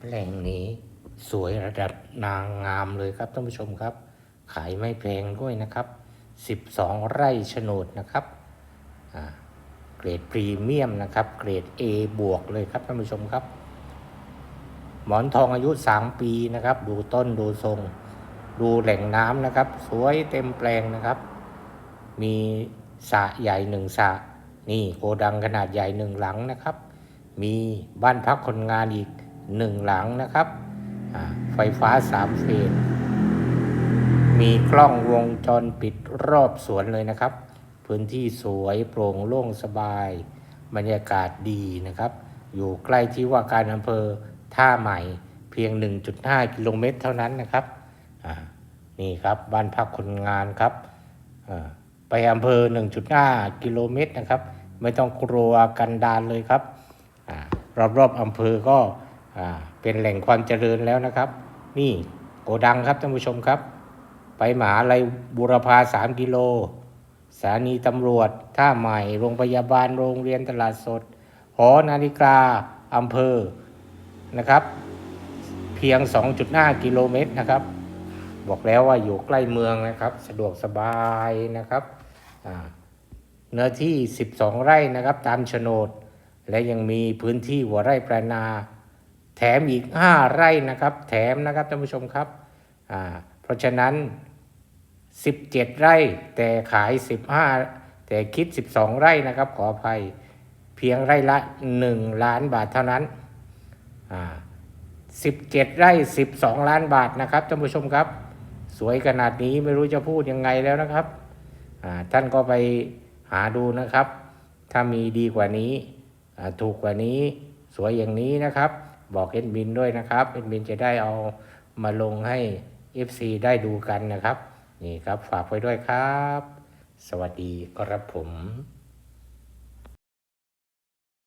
แปลงนี้สวยระดับนางงามเลยครับท่านผู้ชมครับ ขายไม่แพงด้วยนะครับ 12 ไร่โฉนดนะครับเกรดพรีเมียมนะครับ เกรด A บวกเลยครับท่านผู้ชมครับ หมอนทองอายุ 3 ปีนะครับ ดูต้นดูทรง ดูแหล่งน้ำนะครับ สวยเต็มแปลงนะครับ มีสระใหญ่หนึ่งสระนี่โกดังขนาดใหญ่หนึ่งหลังนะครับ มีบ้านพักคนงานอีก หนึ่งหลังนะครับ ไฟฟ้าสามเฟส มีกล้องวงจรปิดรอบสวนเลยนะครับ พื้นที่สวยโปร่งโล่งสบาย บรรยากาศดีนะครับ อยู่ใกล้ที่ว่าการอำเภอท่าใหม่เพียง 1.5 กิโลเมตรเท่านั้นนะครับ นี่ครับบ้านพักคนงานครับ ไปอำเภอ 1.5 กิโลเมตรนะครับ ไม่ต้องกลัวกันดานเลยครับอรอบๆอำเภอก็ เป็นแหล่งความเจริญแล้วนะครับ นี่โกดังครับท่านผู้ชมครับ ไปหมหาลัยบุรพาสามกิโลสถานีตำรวจ ท่าใหม่ โรงพยาบาล โรงเรียนตลาดสด หอนาฬิกา อำเภอ นะครับ เพียง 2.5 กิโลเมตรนะครับ บอกแล้วว่าอยู่ใกล้เมืองนะครับ สะดวกสบายนะครับ เนื้อที่ 12 ไร่นะครับ ตามโฉนด และยังมีพื้นที่หัวไร่แปลนา แถมอีก 5 ไร่นะครับ แถมนะครับท่านผู้ชมครับอ่าเพราะฉะนั้น 17 ไร่แต่ขาย 15 แต่คิด 12 ไร่นะครับขออภัยเพียงไร่ละ 1 ล้านบาทเท่านั้นอ่า17 ไร่ 12 ล้านบาทนะครับท่านผู้ชมครับ สวยขนาดนี้ไม่รู้จะพูดยังไงแล้วนะครับท่านก็ไปหาดูนะครับ ถ้ามีดีกว่านี้ ถูกกว่านี้ สวยอย่างนี้นะครับ บอกเอ็นบินด้วยนะครับเอ็นบินจะได้เอามาลงให้ FC ได้ดูกันนะครับ นี่ครับฝากไว้ด้วยครับ สวัสดีครับผม